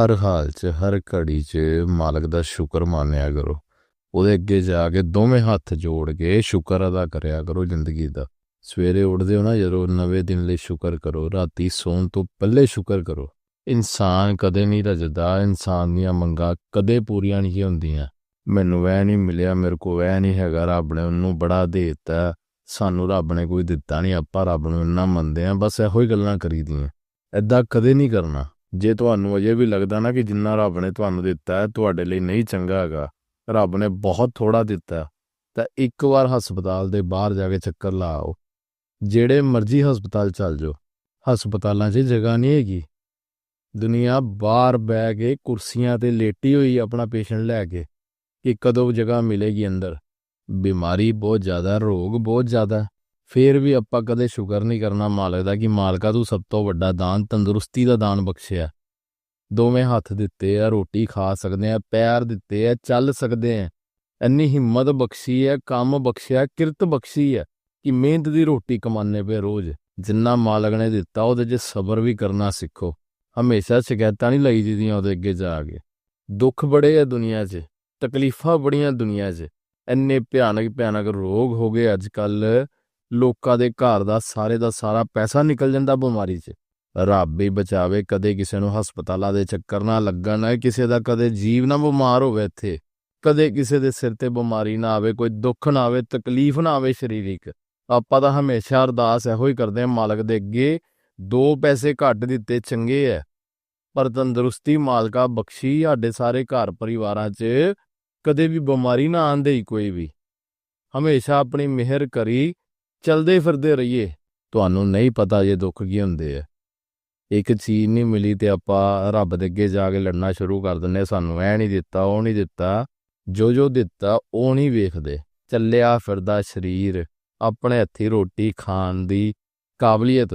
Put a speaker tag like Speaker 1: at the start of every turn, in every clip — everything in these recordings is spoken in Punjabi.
Speaker 1: ਹਰ ਹਾਲ 'ਚ, ਹਰ ਘੜੀ 'ਚ ਮਾਲਕ ਦਾ ਸ਼ੁਕਰ ਮਾਨਿਆ ਕਰੋ। ਉਹਦੇ ਅੱਗੇ ਜਾ ਕੇ ਦੋਵੇਂ ਹੱਥ ਜੋੜ ਕੇ ਸ਼ੁਕਰ ਅਦਾ ਕਰਿਆ ਕਰੋ ਜ਼ਿੰਦਗੀ ਦਾ। ਸਵੇਰੇ ਉੱਠਦੇ ਹੋ ਨਾ, ਜਦੋਂ ਨਵੇਂ ਦਿਨ ਲਈ ਸ਼ੁਕਰ ਕਰੋ, ਰਾਤੀ ਸੌਣ ਤੋਂ ਪਹਿਲੇ ਸ਼ੁਕਰ ਕਰੋ। ਇਨਸਾਨ ਕਦੇ ਨਹੀਂ ਰਜਦਾ, ਇਨਸਾਨ ਦੀਆਂ ਮੰਗਾਂ ਕਦੇ ਪੂਰੀਆਂ ਨਹੀਂ ਹੁੰਦੀਆਂ। ਮੈਨੂੰ ਵੈ ਨਹੀਂ ਮਿਲਿਆ, ਮੇਰੇ ਕੋ ਵੈ ਨਹੀਂ ਹੈਗਾ, ਰੱਬ ਨੇ ਉਹਨੂੰ ਬੜਾ ਦੇ ਦਿੱਤਾ। ਸਾਨੂੰ ਰੱਬ ਨੇ ਕੋਈ ਦਿੱਤਾ ਨਹੀਂ, ਆਪਾਂ ਰੱਬ ਨੂੰ ਇੰਨਾ ਮੰਨਦੇ ਆ ਬਸ ਇਹੋ ਹੀ ਗੱਲਾਂ ਕਰੀਦੀਆਂ। ਐਦਾਂ ਕਦੇ ਨਹੀਂ ਕਰਨਾ। ਜੇ ਤੁਹਾਨੂੰ ਅਜੇ ਵੀ ਲੱਗਦਾ ਨਾ ਕਿ ਜਿੰਨਾ ਰੱਬ ਨੇ ਤੁਹਾਨੂੰ ਦਿੱਤਾ ਹੈ, ਤੁਹਾਡੇ ਲਈ ਨਹੀਂ ਚੰਗਾ ਹੈਗਾ, ਰੱਬ ਨੇ ਬਹੁਤ ਥੋੜਾ ਦਿੱਤਾ ਤਾਂ ਇੱਕ ਵਾਰ ਹਸਪਤਾਲ ਦੇ ਬਾਹਰ ਜਾ ਕੇ ਚੱਕਰ ਲਾਓ। ਜਿਹੜੇ ਮਰਜ਼ੀ ਹਸਪਤਾਲ ਚੱਲ ਜਾਓ, ਹਸਪਤਾਲਾਂ 'ਚ ਜਗ੍ਹਾ ਨਹੀਂ ਹੈਗੀ। ਦੁਨੀਆ ਬਾਹਰ ਬਹਿ ਕੇ ਕੁਰਸੀਆਂ ਤੇ ਲੇਟੀ ਹੋਈ ਆਪਣਾ ਪੇਸ਼ੈਂਟ ਲੈ ਕੇ, ਕਿ ਕਦੋਂ ਜਗ੍ਹਾ ਮਿਲੇਗੀ ਅੰਦਰ। ਬਿਮਾਰੀ ਬਹੁਤ ਜ਼ਿਆਦਾ, ਰੋਗ ਬਹੁਤ ਜ਼ਿਆਦਾ। ਫੇਰ ਵੀ ਆਪਾਂ ਕਦੇ ਸ਼ੁਕਰ ਨਹੀਂ ਕਰਨਾ ਮਾਲਕ ਦਾ ਕਿ ਮਾਲਕਾ ਤੂੰ ਸਭ ਤੋਂ ਵੱਡਾ ਦਾਨ, ਤੰਦਰੁਸਤੀ ਦਾ ਦਾਨ ਬਖਸ਼ਿਆ। ਦੋਵੇਂ ਹੱਥ ਦਿੱਤੇ ਆ, ਰੋਟੀ ਖਾ ਸਕਦੇ ਆ, ਪੈਰ ਦਿੱਤੇ ਆ, ਚੱਲ ਸਕਦੇ ਆ। ਇੰਨੀ ਹਿੰਮਤ ਬਖਸ਼ੀ ਹੈ ਕੰਮ ਬਖਸ਼ਿਆ, ਕਿਰਤ ਬਖਸ਼ੀ ਹੈ ਕਿ ਮਿਹਨਤ ਦੀ ਰੋਟੀ ਕਮਾਉਂਦੇ ਪਏ ਰੋਜ਼। ਜਿੰਨਾ ਮਾਲਕ ਨੇ ਦਿੱਤਾ, ਉਹਦੇ 'ਚ ਸਬਰ ਵੀ ਕਰਨਾ ਸਿੱਖੋ। ਹਮੇਸ਼ਾ ਸ਼ਿਕਾਇਤਾਂ ਨਹੀਂ ਲਈ ਜੀਆਂ ਉਹਦੇ ਅੱਗੇ ਜਾ ਕੇ। ਦੁੱਖ ਬੜੇ ਆ ਦੁਨੀਆ 'ਚ, ਤਕਲੀਫਾਂ ਬੜੀਆਂ ਦੁਨੀਆ 'ਚ। ਇੰਨੇ ਭਿਆਨਕ ਭਿਆਨਕ ਰੋਗ ਹੋ ਗਏ ਅੱਜ ਕੱਲ੍ਹ। ਲੋਕਾਂ ਦੇ ਘਰ ਦਾ ਸਾਰੇ ਦਾ ਸਾਰਾ ਪੈਸਾ ਨਿਕਲ ਜਾਂਦਾ ਬਿਮਾਰੀ 'ਚ। ਰੱਬ ਹੀ ਬਚਾਵੇ, ਕਦੇ ਕਿਸੇ ਨੂੰ ਹਸਪਤਾਲਾਂ ਦੇ ਚੱਕਰ ਨਾ ਲੱਗਣ, ਕਿਸੇ ਦਾ ਕਦੇ ਜੀਵ ਨਾ ਬਿਮਾਰ ਹੋਵੇ ਇੱਥੇ। ਕਦੇ ਕਿਸੇ ਦੇ ਸਿਰ ਤੇ ਬਿਮਾਰੀ ਨਾ ਆਵੇ, ਕੋਈ ਦੁੱਖ ਨਾ ਆਵੇ, ਤਕਲੀਫ ਨਾ ਆਵੇ ਸਰੀਰਿਕ। ਆਪਾਂ ਤਾਂ ਹਮੇਸ਼ਾ ਅਰਦਾਸ ਇਹੋ ਹੀ ਕਰਦੇ ਹਾਂ, ਮਾਲਕ ਦੇ ਅੱਗੇ ਦੋ ਪੈਸੇ ਘੱਟ ਦਿੱਤੇ ਚੰਗੇ ਐ। ਪਰ ਤੰਦਰੁਸਤੀ ਮਾਲਕਾ ਬਖਸ਼ੀ ਸਾਡੇ ਸਾਰੇ ਘਰ ਪਰਿਵਾਰਾਂ 'ਚ, ਕਦੇ ਵੀ ਬਿਮਾਰੀ ਨਾ ਆਂਦੇ ਹੀ ਕੋਈ ਵੀ। ਹਮੇਸ਼ਾ ਆਪਣੀ ਮਿਹਰ ਕਰੀ ਚਲਦੇ ਫਿਰਦੇ ਰਹੀਏ, ਤੁਹਾਨੂੰ ਨਹੀਂ ਪਤਾ ਇਹ ਦੁੱਖ ਕੀ ਹੁੰਦੇ ਆ। ਇੱਕ ਚੀਜ਼ ਨਹੀਂ ਮਿਲੀ ਤੇ ਆਪਾਂ ਰੱਬ ਦੇ ਅੱਗੇ ਜਾ ਕੇ ਲੜਨਾ ਸ਼ੁਰੂ ਕਰ ਦਿੰਨੇ ਸਾਨੂੰ ਐ ਨਹੀਂ ਦਿੱਤਾ, ਉਹ ਨਹੀਂ ਦਿੱਤਾ, ਜੋ ਜੋ ਦਿੱਤਾ, ਉਹ ਨਹੀਂ ਵੇਖਦੇ। ਚੱਲਿਆ ਫਿਰਦਾ ਸਰੀਰ, ਆਪਣੇ ਹੱਥੀ ਰੋਟੀ ਖਾਣ ਦੀ ਕਾਬਲੀਅਤ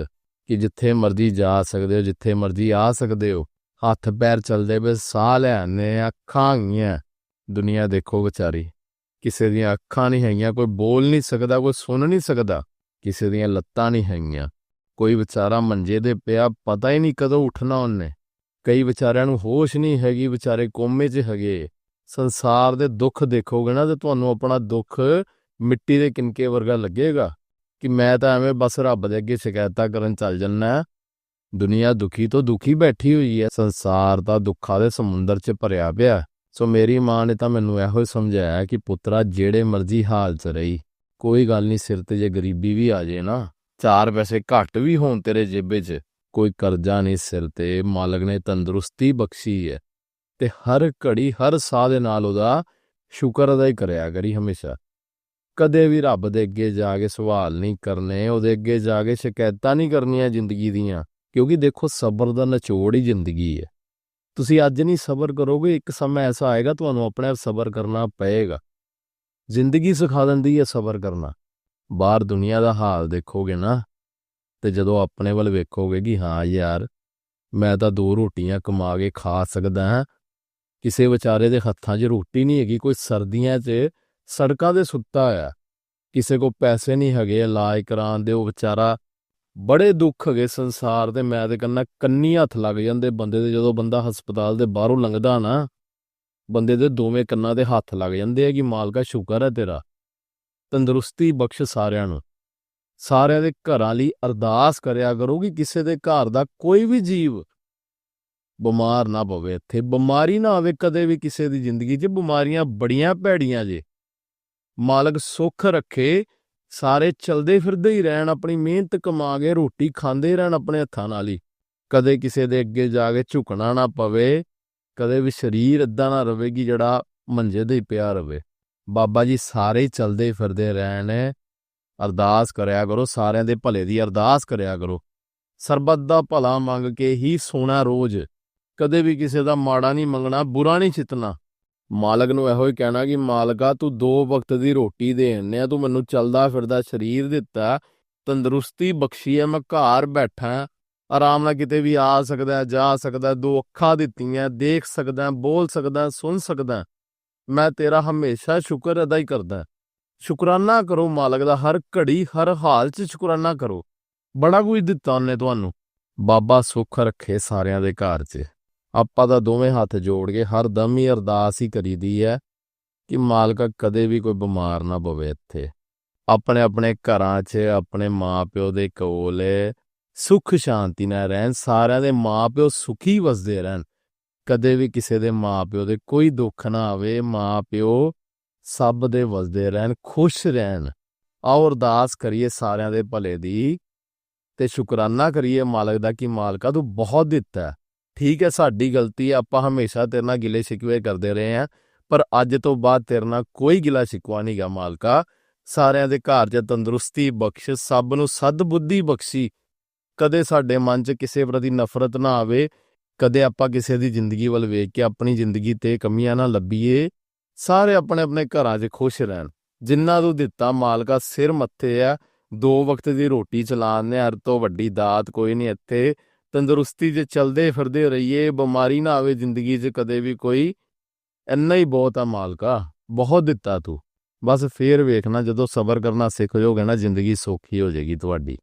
Speaker 1: ਕਿ ਜਿੱਥੇ ਮਰਜ਼ੀ ਜਾ ਸਕਦੇ ਹੋ, ਜਿੱਥੇ ਮਰਜ਼ੀ ਆ ਸਕਦੇ ਹੋ। ਹੱਥ ਪੈਰ ਚੱਲਦੇ ਵੇ ਸਾਹ ਲੈਣੇ ਅੱਖਾਂ ਗਈਆਂ ਦੁਨੀਆ ਦੇਖੋ ਵਿਚਾਰੀ। ਕਿਸੇ ਦੀਆਂ ਅੱਖਾਂ ਨਹੀਂ ਹੈਗੀਆਂ, ਕੋਈ ਬੋਲ ਨਹੀਂ ਸਕਦਾ, ਕੋਈ ਸੁਣ ਨਹੀਂ ਸਕਦਾ, ਕਿਸੇ ਦੀਆਂ ਲੱਤਾਂ ਨਹੀਂ ਹੈਗੀਆਂ। ਕੋਈ ਵਿਚਾਰਾ ਮੰਜੇ ਦੇ ਪਿਆ, ਪਤਾ ਹੀ ਨਹੀਂ ਕਦੋਂ ਉੱਠਣਾ ਉਹਨੇ। ਕਈ ਵਿਚਾਰਿਆਂ ਨੂੰ ਹੋਸ਼ ਨਹੀਂ ਹੈਗੀ, ਵਿਚਾਰੇ ਕੋਮੇ 'ਚ ਹੈਗੇ। ਸੰਸਾਰ ਦੇ ਦੁੱਖ ਦੇਖੋਗੇ ਨਾ, ਤੇ ਤੁਹਾਨੂੰ ਆਪਣਾ ਦੁੱਖ ਮਿੱਟੀ ਦੇ ਕਿਨਕੇ ਵਰਗਾ ਲੱਗੇਗਾ ਕਿ ਮੈਂ ਤਾਂ ਐਵੇਂ ਬਸ ਰੱਬ ਦੇ ਅੱਗੇ ਸ਼ਿਕਾਇਤਾਂ ਕਰਨ ਚੱਲ ਜੰਨਾ ਦੁਨੀਆ ਦੁਖੀ ਤੋਂ ਦੁਖੀ ਬੈਠੀ ਹੋਈ ਹੈ। ਸੰਸਾਰ ਦਾ ਦੁੱਖਾਂ ਦੇ ਸਮੁੰਦਰ 'ਚ ਭਰਿਆ ਪਿਆ ਸੋ ਮੇਰੀ ਮਾਂ ਨੇ ਤਾਂ ਮੈਨੂੰ ਇਹੋ ਹੀ ਸਮਝਾਇਆ ਕਿ ਪੁੱਤਰਾ, ਜਿਹੜੇ ਮਰਜ਼ੀ ਹਾਲ 'ਚ ਰਹੀ। ਕੋਈ ਗੱਲ ਨਹੀਂ, ਸਿਰ ਤੇ ਜੇ ਗਰੀਬੀ ਵੀ ਆ ਜੇ ਨਾ, ਚਾਰ ਪੈਸੇ ਘੱਟ ਵੀ ਹੋਣ ਤੇਰੇ ਜੇਬੇ 'ਚ। ਕੋਈ ਕਰਜ਼ਾ ਨਹੀਂ ਸਿਰ ਤੇ, ਮਾਲਕ ਨੇ ਤੰਦਰੁਸਤੀ ਬਖਸ਼ੀ ਹੈ ਤੇ ਹਰ ਘੜੀ, ਹਰ ਸਾਹ ਦੇ ਨਾਲ ਉਹਦਾ ਸ਼ੁਕਰ ਅਦਾ ਹੀ ਕਰਿਆ ਕਰੀ ਹਮੇਸ਼ਾ। ਕਦੇ ਵੀ ਰੱਬ ਦੇ ਅੱਗੇ ਜਾ ਕੇ ਸਵਾਲ ਨਹੀਂ ਕਰਨੇ, ਉਹਦੇ ਅੱਗੇ ਜਾ ਕੇ ਸ਼ਿਕਾਇਤਾਂ ਨਹੀਂ ਕਰਨੀਆਂ ਜ਼ਿੰਦਗੀ ਦੀਆਂ, ਕਿਉਂਕਿ ਦੇਖੋ, ਸਬਰ ਦਾ ਨਿਚੋੜ ਹੀ ਜ਼ਿੰਦਗੀ ਹੈ ਤੁਸੀਂ ਅੱਜ ਨਹੀਂ ਸਬਰ ਕਰੋਗੇ, ਇੱਕ ਸਮਾਂ ਐਸਾ ਆਏਗਾ, ਤੁਹਾਨੂੰ ਆਪਣੇ ਆਪ ਸਬਰ ਕਰਨਾ ਪਏਗਾ। ਜ਼ਿੰਦਗੀ ਸਿਖਾ ਦਿੰਦੀ ਹੈ ਸਬਰ ਕਰਨਾ। ਬਾਹਰ ਦੁਨੀਆ ਦਾ ਹਾਲ ਦੇਖੋਗੇ ਨਾ, ਤੇ ਜਦੋਂ ਆਪਣੇ ਵੱਲ ਵੇਖੋਗੇ ਕਿ ਹਾਂ ਯਾਰ, ਮੈਂ ਤਾਂ ਦੋ ਰੋਟੀਆਂ ਕਮਾ ਕੇ ਖਾ ਸਕਦਾ ਹਾਂ, ਕਿਸੇ ਵਿਚਾਰੇ ਦੇ ਹੱਥਾਂ 'ਚ ਰੋਟੀ ਨਹੀਂ ਹੈਗੀ, ਕੋਈ ਸਰਦੀਆਂ 'ਚ ਸੜਕਾਂ ਤੇ ਸੁੱਤਾ ਹੋਇਆ। ਕਿਸੇ ਕੋ ਪੈਸੇ ਨਹੀਂ ਹੈਗੇ ਇਲਾਜ ਕਰਾਉਣ ਦੇ ਉਹ ਵਿਚਾਰਾ। ਬੜੇ ਦੁੱਖ ਹੈਗੇ ਸੰਸਾਰ ਦੇ, ਮੈਂ ਤੇ ਕਹਿੰਦਾ ਕੰਨੀ ਹੱਥ ਲੱਗ ਜਾਂਦੇ ਬੰਦੇ ਦੇ, ਜਦੋਂ ਬੰਦਾ ਹਸਪਤਾਲ ਦੇ ਬਾਹਰੋਂ ਲੰਘਦਾ ਨਾ, ਬੰਦੇ ਦੇ ਦੋਵੇਂ ਕੰਨਾਂ ਦੇ ਹੱਥ ਲੱਗ ਜਾਂਦੇ ਆ ਕਿ ਮਾਲਕਾ ਸ਼ੁਕਰ ਹੈ ਤੇਰਾ। ਤੰਦਰੁਸਤੀ ਬਖਸ਼ ਸਾਰਿਆਂ ਨੂੰ। ਸਾਰਿਆਂ ਦੇ ਘਰਾਂ ਲਈ ਅਰਦਾਸ ਕਰਿਆ ਕਰੋ ਕਿ ਕਿਸੇ ਦੇ ਘਰ ਦਾ ਕੋਈ ਵੀ ਜੀਵ ਬਿਮਾਰ ਨਾ ਪਵੇ ਇੱਥੇ। ਬਿਮਾਰੀ ਨਾ ਆਵੇ ਕਦੇ ਵੀ ਕਿਸੇ ਦੀ ਜ਼ਿੰਦਗੀ 'ਚ, ਬਿਮਾਰੀਆਂ ਬੜੀਆਂ ਭੈੜੀਆਂ ਜੇ। ਮਾਲਕ ਸੁੱਖ ਰੱਖੇ ਸਾਰੇ ਚਲਦੇ ਫਿਰਦੇ ਹੀ ਰਹਿਣ, ਆਪਣੀ ਮਿਹਨਤ ਕਮਾ ਕੇ ਰੋਟੀ ਖਾਂਦੇ ਰਹਿਣ ਆਪਣੇ ਹੱਥਾਂ ਨਾਲ ਹੀ। ਕਦੇ ਕਿਸੇ ਦੇ ਅੱਗੇ ਜਾ ਕੇ ਝੁਕਣਾ ਨਾ ਪਵੇ, ਕਦੇ ਵੀ ਸਰੀਰ ਇਦਾਂ ਨਾ ਰਵੇ ਕਿ ਜਿਹੜਾ ਮੰਜੇ ਦੇ ਹੀ ਪਿਆ ਰਵੇ। ਬਾਬਾ ਜੀ ਸਾਰੇ ਚਲਦੇ ਫਿਰਦੇ ਰਹਿਣ, ਅਰਦਾਸ ਕਰਿਆ ਕਰੋ, ਸਾਰਿਆਂ ਦੇ ਭਲੇ ਦੀ ਅਰਦਾਸ ਕਰਿਆ ਕਰੋ। ਸਰਬੱਤ ਦਾ ਭਲਾ ਮੰਗ ਕੇ ਹੀ ਸੋਣਾ ਰੋਜ਼। ਕਦੇ ਵੀ ਕਿਸੇ ਦਾ ਮਾੜਾ ਨਹੀਂ ਮੰਗਣਾ, ਬੁਰਾ ਨਹੀਂ ਚਿਤਨਾ ਮਾਲਕ ਨੂੰ ਇਹੋ ਹੀ ਕਹਿਣਾ ਕਿ ਮਾਲਕਾ, ਤੂੰ ਦੋ ਵਕਤ ਦੀ ਰੋਟੀ ਦੇਣ ਆ, ਤੂੰ ਮੈਨੂੰ ਚੱਲਦਾ ਫਿਰਦਾ ਸਰੀਰ ਦਿੱਤਾ, ਤੰਦਰੁਸਤੀ ਬਖਸ਼ੀ ਹੈ ਮੈਂ ਘਰ ਬੈਠਾ ਆਰਾਮ ਨਾਲ ਕਿਤੇ ਵੀ ਆ ਸਕਦਾ, ਜਾ ਸਕਦਾ, ਦੋ ਅੱਖਾਂ ਦਿੱਤੀਆਂ, ਦੇਖ ਸਕਦਾ, ਬੋਲ ਸਕਦਾ, ਸੁਣ ਸਕਦਾ। ਮੈਂ ਤੇਰਾ ਹਮੇਸ਼ਾ ਸ਼ੁਕਰ ਅਦਾ ਹੀ ਕਰਦਾ। ਸ਼ੁਕਰਾਨਾ ਕਰੋ ਮਾਲਕ ਦਾ, ਹਰ ਘੜੀ, ਹਰ ਹਾਲ 'ਚ ਸ਼ੁਕਰਾਨਾ ਕਰੋ। ਬੜਾ ਕੁਝ ਦਿੱਤਾ ਉਹਨੇ ਤੁਹਾਨੂੰ। ਬਾਬਾ ਸੁੱਖ ਰੱਖੇ ਸਾਰਿਆਂ ਦੇ ਘਰ 'ਚ। ਆਪਾਂ ਤਾਂ ਦੋਵੇਂ ਹੱਥ ਜੋੜ ਕੇ ਹਰ ਦਮ ਹੀ ਅਰਦਾਸ ਹੀ ਕਰੀਦੀ ਹੈ ਕਿ ਮਾਲਕਾ ਕਦੇ ਵੀ ਕੋਈ ਬਿਮਾਰ ਨਾ ਪਵੇ ਇੱਥੇ। ਆਪਣੇ ਆਪਣੇ ਘਰਾਂ 'ਚ, ਆਪਣੇ ਮਾਪਿਓ ਦੇ ਕੋਲ ਸੁੱਖ ਸ਼ਾਂਤੀ ਨਾਲ ਰਹਿਣ, ਸਾਰਿਆਂ ਦੇ ਮਾਪਿਓ ਸੁਖੀ ਵਸਦੇ ਰਹਿਣ। ਕਦੇ ਵੀ ਕਿਸੇ ਦੇ ਮਾਪਿਓ ਦੇ ਕੋਈ ਦੁੱਖ ਨਾ ਆਵੇ, ਮਾਪਿਓ ਸਭ ਦੇ ਵਸਦੇ ਰਹਿਣ, ਖੁਸ਼ ਰਹਿਣ। ਆਓ ਅਰਦਾਸ ਕਰੀਏ ਸਾਰਿਆਂ ਦੇ ਭਲੇ ਦੀ ਤੇ ਸ਼ੁਕਰਾਨਾ ਕਰੀਏ ਮਾਲਕ ਦਾ ਕਿ ਮਾਲਕਾ ਤੂੰ ਬਹੁਤ ਦਿੱਤਾ। ਠੀਕ ਹੈ, ਸਾਡੀ ਗਲਤੀ ਹੈ, ਆਪਾਂ ਹਮੇਸ਼ਾ ਤੇਰੇ ਨਾਲ ਗਿਲੇ ਸ਼ਿਕਵੇ ਕਰਦੇ ਰਹੇ ਹਾਂ, ਪਰ ਅੱਜ ਤੋਂ ਬਾਅਦ ਤੇਰੇ ਨਾਲ ਕੋਈ ਗਿਲਾ ਸ਼ਿਕਵਾ ਨਹੀਂਗਾ ਮਾਲਕਾ। ਸਾਰਿਆਂ ਦੇ ਘਰ 'ਚ ਤੰਦਰੁਸਤੀ ਬਖਸ਼, ਸਭ ਨੂੰ ਸਦਬੁੱਧੀ ਬਖਸ਼ੀ। ਕਦੇ ਸਾਡੇ ਮਨ 'ਚ ਕਿਸੇ ਪ੍ਰਤੀ ਨਫ਼ਰਤ ਨਾ ਆਵੇ, ਕਦੇ ਆਪਾਂ ਕਿਸੇ ਦੀ ਜ਼ਿੰਦਗੀ ਵੱਲ ਵੇਖ ਕੇ ਆਪਣੀ ਜ਼ਿੰਦਗੀ ਤੇ ਕਮੀਆਂ ਨਾ ਲੱਭੀਏ। ਸਾਰੇ ਆਪਣੇ ਆਪਣੇ ਘਰਾਂ 'ਚ ਖੁਸ਼ ਰਹਿਣ। ਜਿੰਨਾ ਤੂੰ ਦਿੱਤਾ ਮਾਲਕਾ ਸਿਰ ਮੱਥੇ ਆ, ਦੋ ਵਕਤ ਦੀ ਰੋਟੀ ਚਲਾਉਂਦੇ ਹਰ ਤੋਂ ਵੱਡੀ ਦਾਤ ਕੋਈ ਨਹੀਂ ਇੱਥੇ। ਤੰਦਰੁਸਤੀ 'ਚ ਚਲਦੇ ਫਿਰਦੇ ਰਹੀਏ, ਬਿਮਾਰੀ ਨਾ ਆਵੇ ਜ਼ਿੰਦਗੀ 'ਚ ਕਦੇ ਵੀ ਕੋਈ, ਇੰਨਾ ਹੀ ਬਹੁਤ ਆ ਮਾਲਕਾ, ਬਹੁਤ ਦਿੱਤਾ ਤੂੰ। ਬਸ ਫੇਰ ਵੇਖਣਾ, ਜਦੋਂ ਸਬਰ ਕਰਨਾ ਸਿੱਖ ਜਾਓਗੇ ਨਾ, ਜ਼ਿੰਦਗੀ ਸੌਖੀ ਹੋ ਜਾਏਗੀ ਤੁਹਾਡੀ।